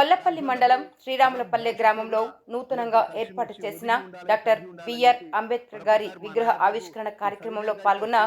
గొల్లపల్లి మండలం శ్రీరాములపల్లె గ్రామంలో నూతనంగా ఏర్పాటు చేసిన డాక్టర్ బిఆర్ అంబేద్కర్ గారి విగ్రహ ఆవిష్కరణ కార్యక్రమంలో పాల్గొన్న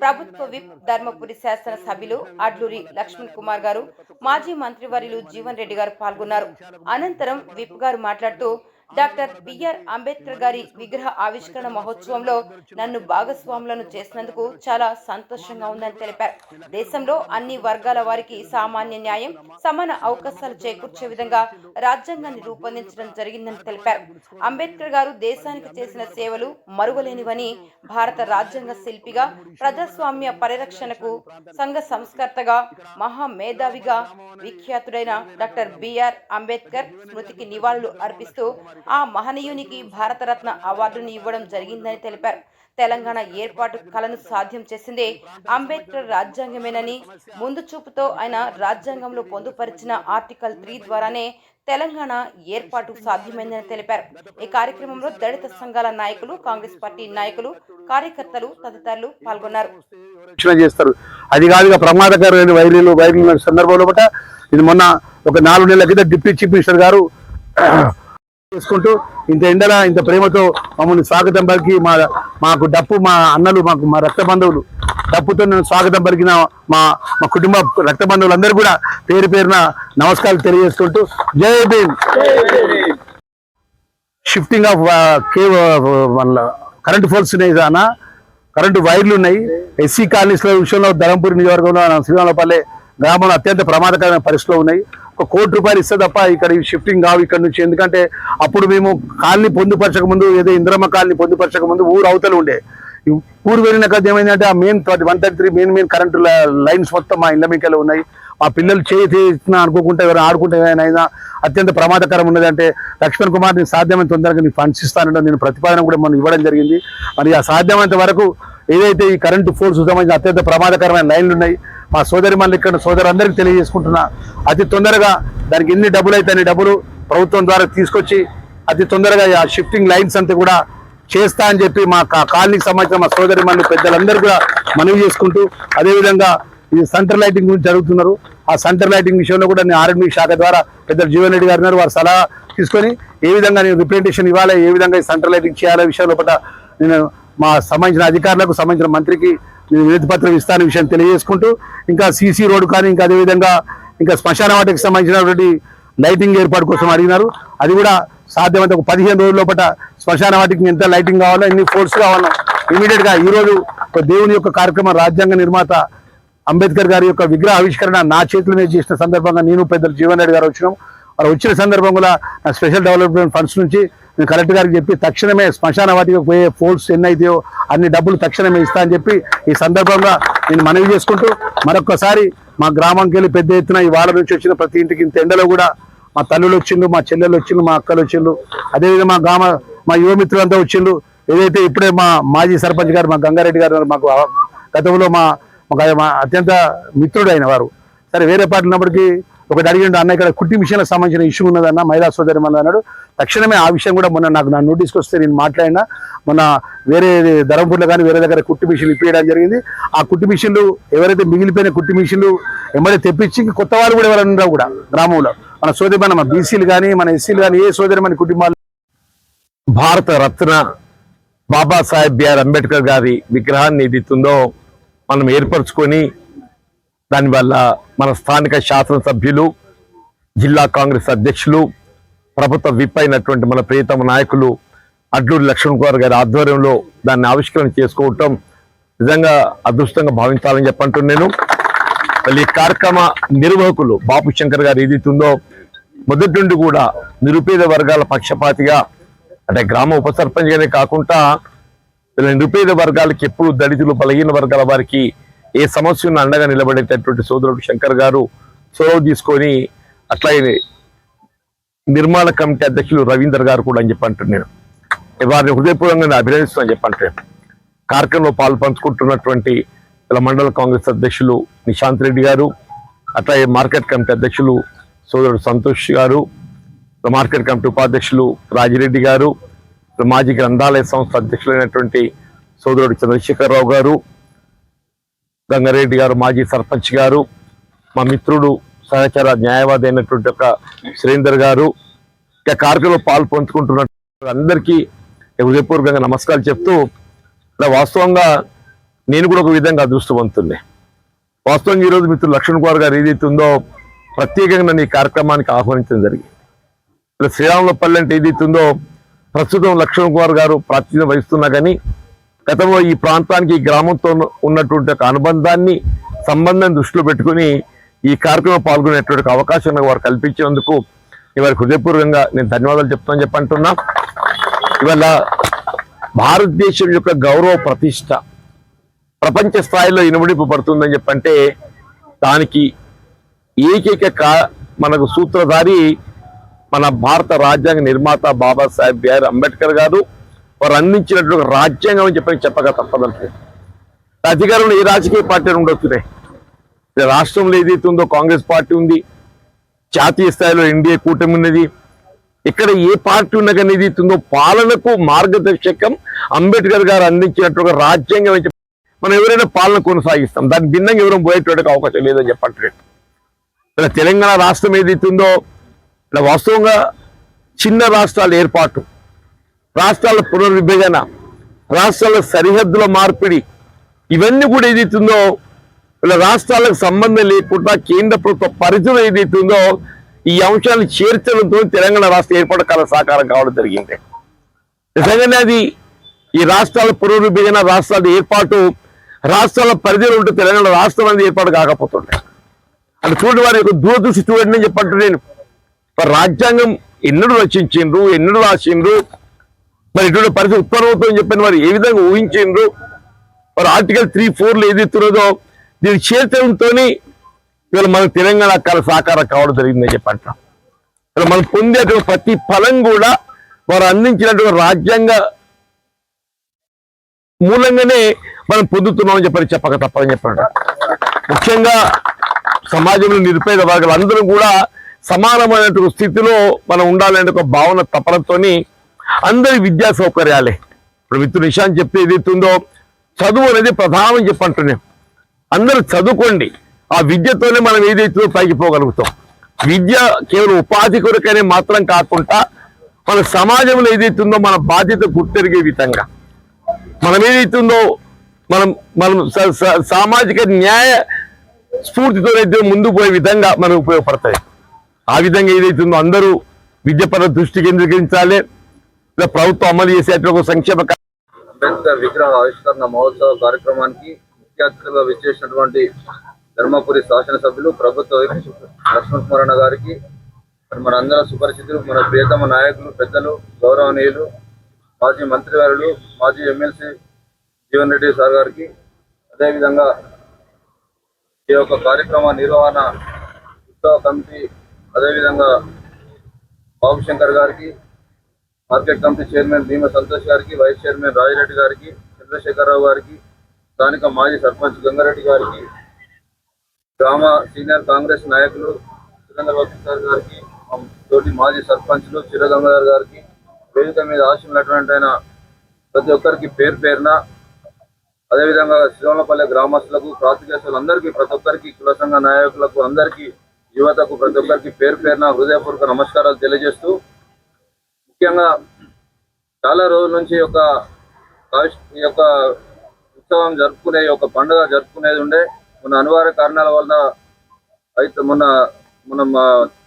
ప్రభుత్వ విప్ ధర్మపురి శాసన సభ్యులు అడ్లూరి లక్ష్మణ్ కుమార్ గారు మాజీ మంత్రివర్యులు జీవన్ రెడ్డి గారు పాల్గొన్నారు. అనంతరం విప్ గారు మాట్లాడుతూ డాక్టర్ బిఆర్ అంబేద్కర్ గారి విగ్రహ ఆవిష్కరణ మహోత్సవంలో నన్ను భాగస్వాములను చేసినందుకు చాలా సంతోషంగా ఉందని తెలిపారు. దేశంలో అన్ని వర్గాల వారికి సామాన్య న్యాయం సమాన అవకాశాలు చేకూర్చే విధంగా రాజ్యాంగాన్ని రూపొందించడం జరిగిందని తెలిపారు. అంబేద్కర్ గారు దేశానికి చేసిన సేవలు మరువలేనివని భారత రాజ్యాంగ శిల్పిగా ప్రజాస్వామ్య పరిరక్షణకు సంఘ సంస్కర్తగా మహా మేధావిగా విఖ్యాతుడైన డాక్టర్ బిఆర్ అంబేద్కర్ స్మృతికి నివాళులు అర్పిస్తూ ఆ మహనీయునికి భారతరత్న అవార్డును ఇవ్వడం జరిగిందని తెలిపారు. తెలంగాణ ఏర్పాటు కలను సాధ్యం చేసిందే అంబేద్కర్ రాజ్యాంగమేనని ముందు చూపుతో ఆయన రాజ్యాంగంలో పొందుపరిచిన ఆర్టికల్ త్రీ ద్వారానే తెలంగాణ ఏర్పాటు సాధ్యమైందని తెలిపారు. ఈ కార్యక్రమంలో దళిత సంఘాల నాయకులు కాంగ్రెస్ పార్టీ నాయకులు కార్యకర్తలు తదితరులు పాల్గొన్నారు. చేస్తారు. అది కాదు ప్రమాదకరమైన వైర్లు వైర్లు సందర్భంలో ఇది మొన్న ఒక నాలుగు నెలల క్రితం డిప్యూటీ చీఫ్ మినిస్టర్ గారు చేసుకుంటూ ఇంత ఎండల ఇంత ప్రేమతో మమ్మల్ని స్వాగతం పలికి మా మాకు డప్పు మా అన్నలు మాకు మా రక్త బంధువులు డప్పుతో నేను స్వాగతం పలికిన మా మా కుటుంబ రక్త బంధువులందరూ కూడా పేరు పేరున నమస్కారాలు తెలియజేసుకుంటూ జై Bhim. Shifting of cave current current force ఉన్నాయి అన్న. కరెంటు వైర్లు ఉన్నాయి. ఎస్సీ కాలనీస్ విషయంలో ధరంపూర్ నియోజకవర్గంలో మన శ్రీరామపల్లె గ్రామంలో అత్యంత ప్రమాదకరమైన పరిస్థితులు ఉన్నాయి. ఒక కోటి రూపాయలు ఇస్తే తప్ప ఇక్కడ షిఫ్టింగ్ కావు ఇక్కడ నుంచి. ఎందుకంటే అప్పుడు మేము కాలనీ పొందుపరచక ముందు ఏదో ఇంద్రమ్మ కాలనీ పొందుపరచక ముందు ఊరు అవతల ఉండే. ఊరు వెళ్ళిన కదా ఏమైందంటే ఆ main one thirty three main main current lines మొత్తం మా ఇళ్ళ మీకెళ్ళి ఉన్నాయి. మా పిల్లలు చేయి చేసిన అనుకోకుండా ఎవరైనా ఆడుకుంటే అయినా అత్యంత ప్రమాదకరం ఉన్నదంటే లక్ష్మణ్ కుమార్ నేను సాధ్యమైన తొందరగా నేను ఫండ్స్ ఇస్తానంటే నేను ప్రతిపాదన కూడా మనం ఇవ్వడం జరిగింది. మరి ఆ సాధ్యమైనంత వరకు ఏదైతే ఈ కరెంటు ఫోర్స్ సంబంధించిన అత్యంత ప్రమాదకరమైన లైన్లు ఉన్నాయి మా సోదరి మళ్ళీ ఇక్కడ సోదరులందరికీ తెలియజేసుకుంటున్నా అతి తొందరగా దానికి ఎన్ని డబ్బులు అయితే అన్ని డబ్బులు ప్రభుత్వం ద్వారా తీసుకొచ్చి అతి తొందరగా ఆ షిఫ్టింగ్ లైన్స్ అంతా కూడా చేస్తా అని చెప్పి మా కా- కాలనీకి సంబంధించిన మా సోదరి మళ్ళీ పెద్దలందరూ కూడా మనవి చేసుకుంటూ అదేవిధంగా ఈ సెంటర్ లైటింగ్ గురించి జరుగుతున్నారు. ఆ సెంటర్ లైటింగ్ విషయంలో కూడా నేను ఆర్ఎండ్బి శాఖ ద్వారా పెద్ద జీవన్ రెడ్డి గారు ఉన్నారు వారి సలహా తీసుకొని ఏ విధంగా నేను రిప్రజెంటేషన్ ఇవ్వాలి ఏ విధంగా ఈ సెంటర్ లైటింగ్ చేయాలనే విషయంలో పట్ల నేను మా సంబంధించిన అధికారులకు సంబంధించిన మంత్రికి నేను వినతి పత్రం ఇస్తాను విషయం తెలియజేసుకుంటూ ఇంకా సీసీ రోడ్డు కానీ ఇంకా అదేవిధంగా ఇంకా శ్మశాన వాటికి సంబంధించినటువంటి లైటింగ్ ఏర్పాటు కోసం అడిగినారు. అది కూడా సాధ్యమైతే ఒక పదిహేను రోజుల లోపల శ్మశాన వాటికి ఎంత లైటింగ్ కావాలో ఎన్ని ఫోర్స్ కావాలో ఇమీడియట్గా గా ఒక దేవుని యొక్క కార్యక్రమం రాజ్యాంగ నిర్మాత అంబేద్కర్ గారి యొక్క విగ్రహ ఆవిష్కరణ నా చేతుల మీద చేసిన సందర్భంగా నేను పెద్దలు జీవన్ రెడ్డి గారు వచ్చినాం. వాళ్ళు వచ్చిన సందర్భంగా స్పెషల్ డెవలప్మెంట్ ఫండ్స్ నుంచి నేను కలెక్టర్ గారికి చెప్పి తక్షణమే శ్మశాన వాటికి పోయే ఫోర్స్ ఎన్ని అయితాయో అన్ని డబ్బులు తక్షణమే ఇస్తా అని చెప్పి ఈ సందర్భంగా నేను మనవి చేసుకుంటూ మరొకసారి మా గ్రామానికి వెళ్ళి పెద్ద ఎత్తున ఈ వాళ్ళ నుంచి వచ్చిన ప్రతి ఇంటికి ఇంత ఎండలో కూడా మా తల్లులు వచ్చిండ్రు మా చెల్లెలు వచ్చిండ్రు మా అక్కలు వచ్చిండ్రు. అదేవిధంగా మా గ్రామ మా యువ మిత్రులంతా వచ్చిండ్రు. ఏదైతే ఇప్పుడే మా మాజీ సర్పంచ్ గారు మా గంగారెడ్డి గారు మాకు గతంలో మా మా అత్యంత మిత్రుడు అయిన వారు. సరే వేరే పార్టీ ఉన్నప్పటికీ ఒకటి అడిగిండు అన్న ఇక్కడ కుట్టి మిషన్లకు సంబంధించిన ఇష్యూ ఉన్నదన్న మహిళా సోదరి మన అన్నాడు తక్షణమే ఆ విషయం కూడా మొన్న నాకు నా నోటీస్కి వస్తే నేను మాట్లాడినా మొన్న వేరే ధర్మపూర్లో కానీ వేరే దగ్గర కుట్టి మిషన్లు ఇప్పించడం జరిగింది. ఆ కుట్టి మిషన్లు ఎవరైతే మిగిలిపోయిన కుట్టి మిషన్లు ఎంబడే తెప్పించి కొత్త వాళ్ళు కూడా ఎవరైనా ఉన్నారు కూడా గ్రామంలో? మన సోదరి మన బీసీలు కానీ మన ఎస్సీలు కానీ ఏ సోదరి మన కుటుంబాలు? భారత రత్న బాబాసాహెబ్ బిఆర్ అంబేద్కర్ గారి విగ్రహాన్ని ఏదైతుందో మనం ఏర్పరచుకొని దానివల్ల మన స్థానిక శాసనసభ్యులు జిల్లా కాంగ్రెస్ అధ్యక్షులు ప్రభుత్వ విప్ అయినటువంటి మన ప్రియతమ నాయకులు అడ్లూరి లక్ష్మణ్ కుమార్ గారి ఆధ్వర్యంలో దాన్ని ఆవిష్కరణ చేసుకోవటం నిజంగా అదృష్టంగా భావించాలని చెప్పంటున్నాను మళ్ళీ ఈ కార్యక్రమ నిర్వాహకులు బాపు శంకర్ గారు ఏదైతుందో మొదటి నుండి కూడా నిరుపేద వర్గాల పక్షపాతిగా అంటే గ్రామ ఉప సర్పంచ్ గానే కాకుండా నిరుపేద వర్గాలకి ఎప్పుడు దళితులు బలహీన వర్గాల వారికి ఏ సమస్యను అండగా నిలబడేటటువంటి సోదరుడు శంకర్ గారు చొరవ తీసుకొని అట్లాగే నిర్మాణ కమిటీ అధ్యక్షులు రవీందర్ గారు కూడా అని చెప్పి నేను. వారిని హృదయపూర్వకంగా నేను అభినందిస్తున్నాను చెప్పంటే కార్యక్రమంలో పాల్పంచుకుంటున్నటువంటి ఇలా మండల కాంగ్రెస్ అధ్యక్షులు నిశాంత్ రెడ్డి గారు అట్లాగే మార్కెట్ కమిటీ అధ్యక్షులు సోదరుడు సంతోష్ గారు మార్కెట్ కమిటీ ఉపాధ్యక్షులు రాజిరెడ్డి గారు మాజీ గ్రంథాలయ సంస్థ అధ్యక్షులైనటువంటి సోదరుడు చంద్రశేఖరరావు గారు గంగారెడ్డి గారు మాజీ సర్పంచ్ గారు మా మిత్రుడు సహచర న్యాయవాది అయినటువంటి ఒక సురేందర్ గారు ఇక కార్యక్రమంలో పాలు పంచుకుంటున్న అందరికీ హృదయపూర్వకంగా నమస్కారాలు చెప్తూ ఇలా వాస్తవంగా నేను కూడా ఒక విధంగా అదృష్టవంతున్నే వాస్తవంగా ఈరోజు మిత్రులు లక్ష్మణ్ కుమార్ గారు ఏదైతే ఉందో ప్రత్యేకంగా నన్ను ఈ కార్యక్రమానికి ఆహ్వానించడం జరిగింది. ఇలా శ్రీరాములపల్లి అంటే ఏదైతే ఉందో ప్రస్తుతం లక్ష్మణ్ కుమార్ గారు ప్రాతినిధ్యం వహిస్తున్నా కానీ గతంలో ఈ ప్రాంతానికి ఈ గ్రామంతో ఉన్నటువంటి ఒక అనుబంధాన్ని సంబంధం దృష్టిలో పెట్టుకుని ఈ కార్యక్రమంలో పాల్గొనేటువంటి అవకాశం వారు కల్పించేందుకు ఇవాళ హృదయపూర్వకంగా నేను ధన్యవాదాలు చెప్తాను చెప్పంటున్నా ఇవాళ భారతదేశం యొక్క గౌరవ ప్రతిష్ట ప్రపంచ స్థాయిలో ఇనుమడింపబడుతుందని చెప్పంటే దానికి ఏకైక కా మనకు సూత్రధారి మన భారత రాజ్యాంగ నిర్మాత బాబాసాహెబ్ బిఆర్ అంబేద్కర్ గారు. వారు అందించినటువంటి రాజ్యాంగం అని చెప్పి చెప్పక తప్పదంటే. అధికారంలో ఏ రాజకీయ పార్టీ ఉండొచ్చునే రాష్ట్రంలో ఏదైతే ఉందో కాంగ్రెస్ పార్టీ ఉంది జాతీయ స్థాయిలో ఎన్డీఏ కూటమి ఉన్నది ఇక్కడ ఏ పార్టీ ఉన్న కానీ ఏదైతే ఉందో పాలనకు మార్గదర్శకం అంబేద్కర్ గారు అందించినటువంటి రాజ్యాంగం అని మనం ఎవరైనా పాలన కొనసాగిస్తాం. దాని భిన్నంగా ఎవరైనా పోయేటువంటి అవకాశం లేదని చెప్పట్లేదు. ఇలా తెలంగాణ రాష్ట్రం ఏదైతుందో ఇలా వాస్తవంగా చిన్న రాష్ట్రాల ఏర్పాటు రాష్ట్రాల పునర్విభజన రాష్ట్రాల సరిహద్దుల మార్పిడి ఇవన్నీ కూడా ఏదైతుందో ఇలా రాష్ట్రాలకు సంబంధం లేకుండా కేంద్ర ప్రభుత్వ పరిధిలో ఏదైతుందో ఈ అంశాలను చేర్చడంతో తెలంగాణ రాష్ట్ర ఏర్పాటు కల సాకారం కావడం జరిగింది. నిజంగానే అది ఈ రాష్ట్రాల పునర్విభజన రాష్ట్రాల ఏర్పాటు రాష్ట్రాల పరిధిలో ఉంటే తెలంగాణ రాష్ట్రం అనేది ఏర్పాటు కాకపోతుండే. అంటే చూడండి వారి యొక్క దూరదృష్టి చూడండి అని చెప్పంటే నేను. రాజ్యాంగం ఎన్నడూ రచించిండ్రు ఎన్నడూ రాసిండ్రు మరి ఇటువంటి పరిస్థితి ఉత్పన్నమవుతుందని చెప్పిన వారు ఏ విధంగా ఊహించిండ్రు? మరి ఆర్టికల్ త్రీ ఫోర్లో ఏది ఇస్తున్నదో దీన్ని చేర్చడంతో ఇవాళ మన తెలంగాణ కళ సాకారం కావడం జరిగిందని చెప్పి అంటాం. మనం పొందేటువంటి ప్రతి ఫలం కూడా వారు అందించినటువంటి రాజ్యాంగ మూలంగానే మనం పొందుతున్నామని చెప్పని చెప్పక తప్పదని చెప్పండి ముఖ్యంగా సమాజంలో నిరుపేద వర్గాలు అందరూ కూడా సమానమైనటువంటి స్థితిలో మనం ఉండాలనే ఒక భావన తపనతోని అందరి విద్యా సౌకర్యాలే. ఇప్పుడు మిత్రుడు నిషాన్ చెప్తే ఏదైతుందో చదువు అనేది ప్రధానం చెప్పంటున్నాం. అందరూ చదువుకోండి. ఆ విద్యతోనే మనం ఏదైతుందో పైకి పోగలుగుతాం. విద్య కేవలం ఉపాధి కొరకనే మాత్రం కాకుండా మన సమాజంలో ఏదైతుందో మన బాధ్యత గుర్తెరిగే విధంగా. మనం ఏదైతుందో మనం మనం స- సామాజిక న్యాయ స్ఫూర్తితో అయితే ముందుకు పోయే విధంగా మనకు ఉపయోగపడతాయి. ఆ విధంగా ఏదైతుందో అందరూ విద్యపర దృష్టి కేంద్రీకరించాలి. లేదా ప్రభుత్వం అమలు చేసేటువంటి సంక్షేమ పెద్ద అంబేద్కర్ విగ్రహ ఆవిష్కరణ మహోత్సవ కార్యక్రమానికి ముఖ్య అతిథులుగా విచ్చేసినటువంటి ధర్మపురి శాసనసభ్యులు ప్రభుత్వ వైపు లక్ష్మణ్ కుమారన్న గారికి మరి మన అందరం సుపరిచితులు మన ప్రియతమ నాయకులు పెద్దలు గౌరవనీయులు మాజీ మంత్రివారులు మాజీ ఎమ్మెల్సీ జీవన్ రెడ్డి సార్ గారికి అదేవిధంగా ఈ యొక్క కార్యక్రమ నిర్వహణ ఉత్సవ కమిటీ అదేవిధంగా బాబు శంకర్ గారికి market committee chairman Bheema Santosh గారికి వైస్ చైర్మన్ రాజిరెడ్డి గారికి చంద్రశేఖరరావు గారికి స్థానిక మాజీ సర్పంచ్ గంగారెడ్డి గారికి గ్రామ సీనియర్ కాంగ్రెస్ నాయకులు సురేంద్ర సార్ గారికి తోటి మాజీ సర్పంచ్లు చిరగంగాధర్ గారికి వేదిక మీద ఆశించినటువంటి ఆయన ప్రతి ఒక్కరికి పేరు పేరున అదేవిధంగా శ్రీవనపల్లె గ్రామస్తులకు ప్రాతికేయులందరికీ ప్రతి ఒక్కరికి కుల సంఘ నాయకులకు అందరికీ యువతకు ప్రతి ఒక్కరికి పేరు పేరున హృదయపూర్వక నమస్కారాలు తెలియజేస్తూ ముఖ్యంగా చాలా రోజుల నుంచి ఒక యొక్క ఈ యొక్క ఉత్సవం జరుపుకునే ఒక పండుగ జరుపుకునేది ఉండే. మొన్న అనివార్య కారణాల వల్ల అయితే మొన్న మనం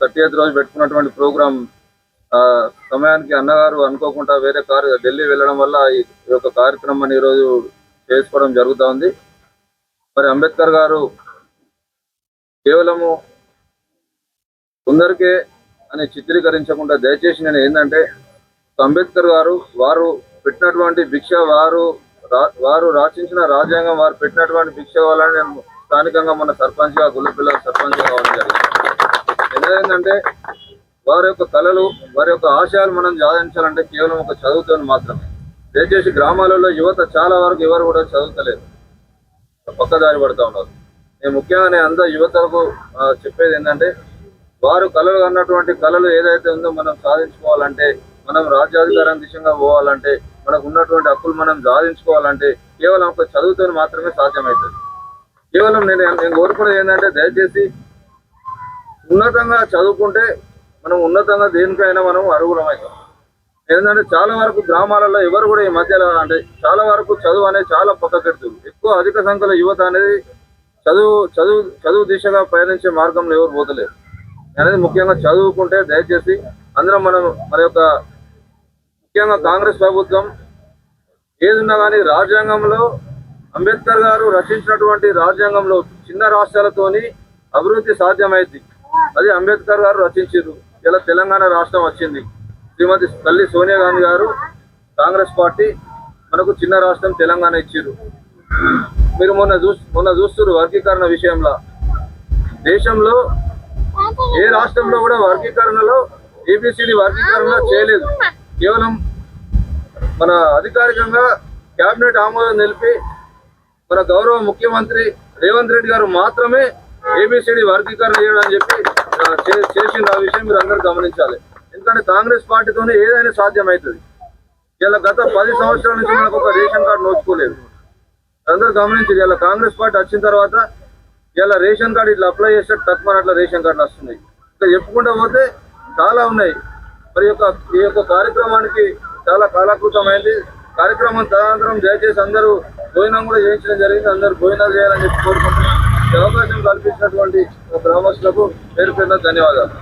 థర్టీ ఎయిత్ రోజు పెట్టుకున్నటువంటి ప్రోగ్రాం సమయానికి అన్నగారు అనుకోకుండా వేరే కారు ఢిల్లీ వెళ్ళడం వల్ల ఈ ఈ యొక్క కార్యక్రమాన్ని ఈరోజు చేసుకోవడం జరుగుతూ ఉంది. మరి అంబేద్కర్ గారు కేవలము కొందరికే అని చిత్రీకరించకుండా దయచేసి నేను ఏంటంటే అంబేద్కర్ గారు వారు పెట్టినటువంటి భిక్ష వారు రా- వారు రాచించిన రాజ్యాంగం వారు పెట్టినటువంటి భిక్ష వాళ్ళని నేను స్థానికంగా మన సర్పంచ్గా గుల్లపిల్ల సర్పంచ్ కావడం జరిగింది. ఎందుకంటే వారి యొక్క కళలు వారి యొక్క ఆశయాలు మనం సాధించాలంటే కేవలం ఒక చదువుతో మాత్రమే. దయచేసి గ్రామాలలో యువత చాలా వరకు ఎవరు కూడా చదువుతలేదు. పక్కదారి పడుతూ ఉన్నారు. నేను ముఖ్యంగా నేను అందరు యువతకు చెప్పేది ఏంటంటే వారు కళలు అన్నటువంటి కళలు ఏదైతే ఉందో మనం సాధించుకోవాలంటే మనం రాజ్యాధికారం దిశగా పోవాలంటే మనకు ఉన్నటువంటి హక్కులు మనం సాధించుకోవాలంటే కేవలం ఒక చదువుతో మాత్రమే సాధ్యమవుతుంది. కేవలం నేను నేను కోరుకునేది ఏంటంటే దయచేసి ఉన్నతంగా చదువుకుంటే మనం ఉన్నతంగా దేనికైనా మనం అర్హులమవుతాం ఏంటంటే చాలా వరకు గ్రామాలలో ఎవరు కూడా ఈ మధ్యలో అంటే చాలా వరకు చదువు అనేది చాలా పక్కకెడుతుంది. ఎక్కువ అధిక సంఖ్యలో యువత అనేది చదువు చదువు చదువు దిశగా పయనించే మార్గంలో ఎవరు పోతలేరు. అనేది ముఖ్యంగా చదువుకుంటే దయచేసి అందరం మనం మన యొక్క ముఖ్యంగా కాంగ్రెస్ ప్రభుత్వం ఏదున్నా కానీ రాజ్యాంగంలో అంబేద్కర్ గారు రచించినటువంటి రాజ్యాంగంలో చిన్న రాష్ట్రాలతోని అభివృద్ధి సాధ్యమైంది. అది అంబేద్కర్ గారు రచించారు ఇలా తెలంగాణ రాష్ట్రం వచ్చింది. శ్రీమతి తల్లి సోనియా గాంధీ గారు కాంగ్రెస్ పార్టీ మనకు చిన్న రాష్ట్రం తెలంగాణ ఇచ్చారు మీరు మొన్న చూ మొన్న చూస్తున్నారు వర్గీకరణ విషయంలో. దేశంలో ఏ రాష్ట్రంలో కూడా వర్గీకరణలో ఏబిసిడి వర్గీకరణ చేయలేదు. కేవలం మన అధికారికంగా కేబినెట్ ఆమోదం నిలిపి మన గౌరవ ముఖ్యమంత్రి రేవంత్ రెడ్డి గారు మాత్రమే ఏబిసిడి వర్గీకరణ చేయడం అని చెప్పి చేసిన ఆ విషయం మీరు అందరూ గమనించాలి. ఎందుకంటే కాంగ్రెస్ పార్టీతోనే ఏదైనా సాధ్యమవుతుంది ఇలా గత పది సంవత్సరాల నుంచి మనకు ఒక రేషన్ కార్డు నోచుకోలేదు. అందరూ గమనించారు. ఇలా కాంగ్రెస్ పార్టీ వచ్చిన తర్వాత ఇలా రేషన్ కార్డు ఇట్లా అప్లై చేస్తే తక్కువ అట్లా రేషన్ కార్డులు వస్తున్నాయి. ఇంకా చెప్పుకుంటా పోతే చాలా ఉన్నాయి. మరి యొక్క ఈ యొక్క కార్యక్రమానికి చాలా కాలాకృతమైంది. కార్యక్రమం తదనంతరం దయచేసి అందరూ భోజనం కూడా చేయించడం జరిగింది. అందరూ భోజనాలు చేయాలని చెప్పి కోరుకుంటున్నాం. ఈ అవకాశం కల్పించినటువంటి గ్రామస్తులకు పేరు పేరున ధన్యవాదాలు.